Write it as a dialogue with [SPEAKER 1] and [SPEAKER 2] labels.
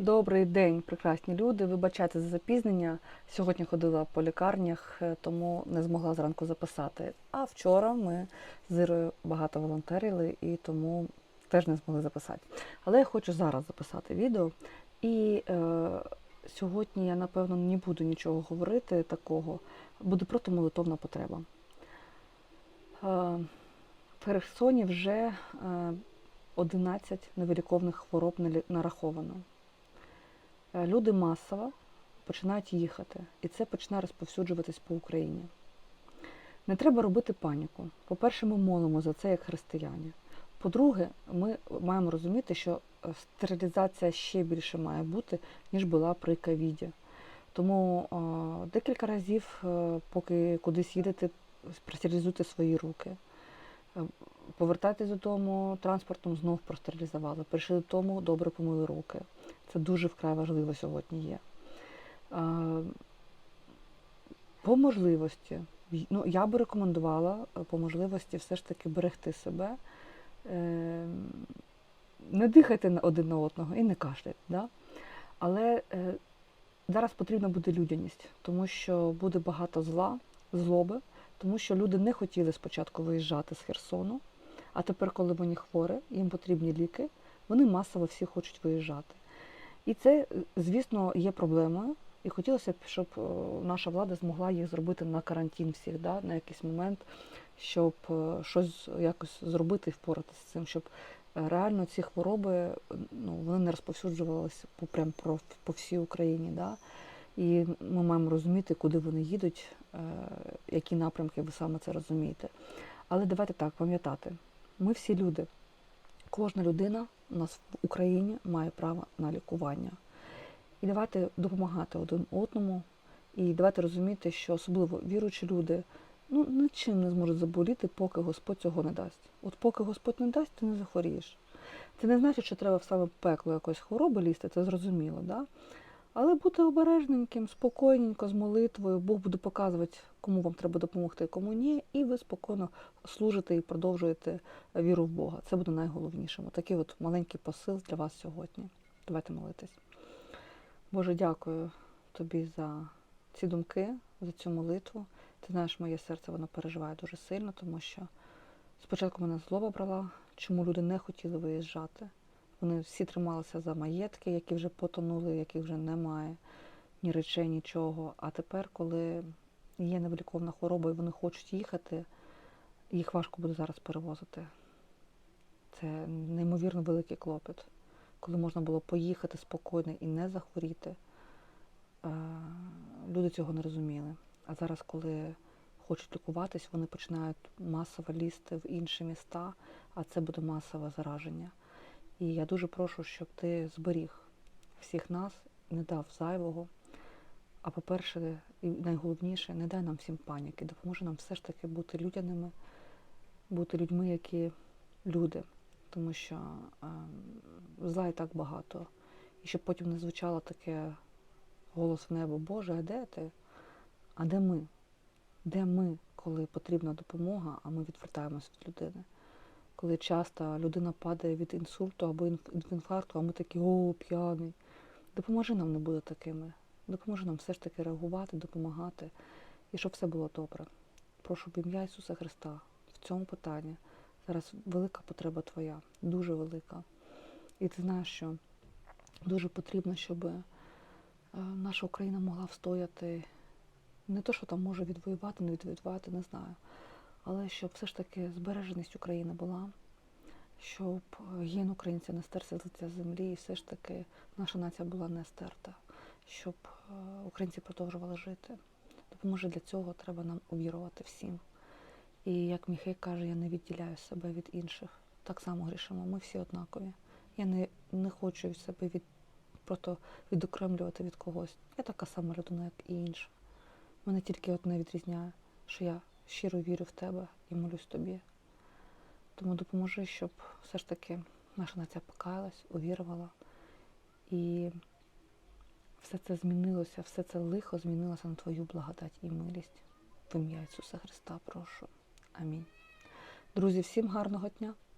[SPEAKER 1] Добрий день, прекрасні люди. Вибачайте за запізнення. Сьогодні ходила по лікарнях, е, тому не змогла зранку записати. А вчора ми з Ірою багато волонтерили і тому теж не змогли записати. Але я хочу зараз записати відео. І е, сьогодні я, напевно, не буду нічого говорити такого. Буде просто молитовна потреба. Е, в Херсоні вже е, 11 невиліковних хвороб нараховано. Е, Люди масово починають їхати, і це починає розповсюджуватись по Україні. Не треба робити паніку. По-перше, ми молимо за це як християни. По-друге, ми маємо розуміти, що е, стерилізація ще більше має бути, ніж була при ковіді. Тому е, декілька разів, поки кудись їдете, простерилізуйте свої руки. Повертайтесь додому транспортом, знов простерилізували. Прийшли додому, добре помили руки. Це дуже вкрай важливо сьогодні є. По можливості, ну, я би рекомендувала е, по можливості все ж таки берегти себе. Е, Не дихайте один на одного і не кашляйте. Да? Але е, зараз потрібна буде людяність, тому що буде багато зла, злоби, тому що люди не хотіли спочатку виїжджати з Херсону, а тепер, коли вони хворі, їм потрібні ліки, вони масово всі хочуть виїжджати. І це, е, звісно, є проблемою. І хотілося б, щоб е, наша влада змогла їх зробити на карантин всіх, да, на якийсь момент, щоб е, щось якось зробити і впоратися з цим, щоб реально ці хвороби ну, вони не розповсюджувалися по, прям про, по всій Україні. Да. І ми маємо розуміти, куди вони їдуть, які напрямки, ви саме це розумієте. Але давайте так, пам'ятати, ми всі люди. Кожна людина у нас в Україні має право на лікування. І давайте допомагати один одному, і давайте розуміти, що особливо віруючі люди ну, нічим не зможуть заболіти, поки Господь цього не дасть. От поки Господь не дасть, ти не захворієш. Це не значить, що треба в саме пекло якоїсь хвороби лізти, це зрозуміло, да? Але бути обережненьким, спокійненько, з молитвою, Бог буде показувати, кому вам треба допомогти, кому ні, і ви спокійно служите і продовжуєте віру в Бога. Це буде найголовнішим. Такий от маленький посил для вас сьогодні. Давайте молитись. Боже, дякую тобі за ці думки, за цю молитву. Ти знаєш, моє серце воно переживає дуже сильно, тому що спочатку мене злоба брала, чому люди не хотіли виїжджати. Вони всі трималися за маєтки, які вже потонули, яких вже немає, ні речей, нічого. А тепер, коли є невиліковна хвороба і вони хочуть їхати, їх важко буде зараз перевозити. Це неймовірно великий клопіт. Коли можна було поїхати спокійно і не захворіти, е, люди цього не розуміли. А зараз, коли хочуть лікуватись, вони починають масово лізти в інші міста, а це буде масове зараження. І я дуже прошу, щоб ти зберіг всіх нас, не дав зайвого. А по-перше, і найголовніше, не дай нам всім паніки, допоможи нам все ж таки бути людяними, бути людьми, які люди. Тому що е, зла і так багато. І щоб потім не звучало таке голос в небо, Боже, а де ти? А де ми? Де ми, коли потрібна допомога, а ми відвертаємось від людини? Коли часто людина падає від інсульту або інфаркту, а ми такі, о, п'яний. Допоможи нам не бути такими. Допоможи нам все ж таки реагувати, допомагати, і щоб все було добре. Прошу в ім'я Ісуса Христа в цьому питанні. Зараз велика потреба твоя, дуже велика. І ти знаєш, що дуже потрібно, щоб е, наша Україна могла встояти не то, що там може відвоювати, не відвоювати, не знаю. Але щоб все ж таки збереженість України була, щоб гін українця не стерся з лиця землі, і все ж таки наша нація була не стерта, щоб е, українці продовжували жити. Допоможе для цього треба нам увірувати всім. І як Міхей каже, я не відділяю себе від інших. Так само грішимо. Ми всі однакові. Я не, не хочу себе від, просто відокремлювати від когось. Я така сама людина, як і інша. Мене тільки одне відрізняє, що я щиро вірю в тебе і молюсь тобі. Тому допоможи, щоб все ж таки наша нація покаялась, увірувала. І все це змінилося, все це лихо змінилося на твою благодать і милість. В ім'я Ісуса Христа прошу. Амінь. Друзі, всім гарного дня!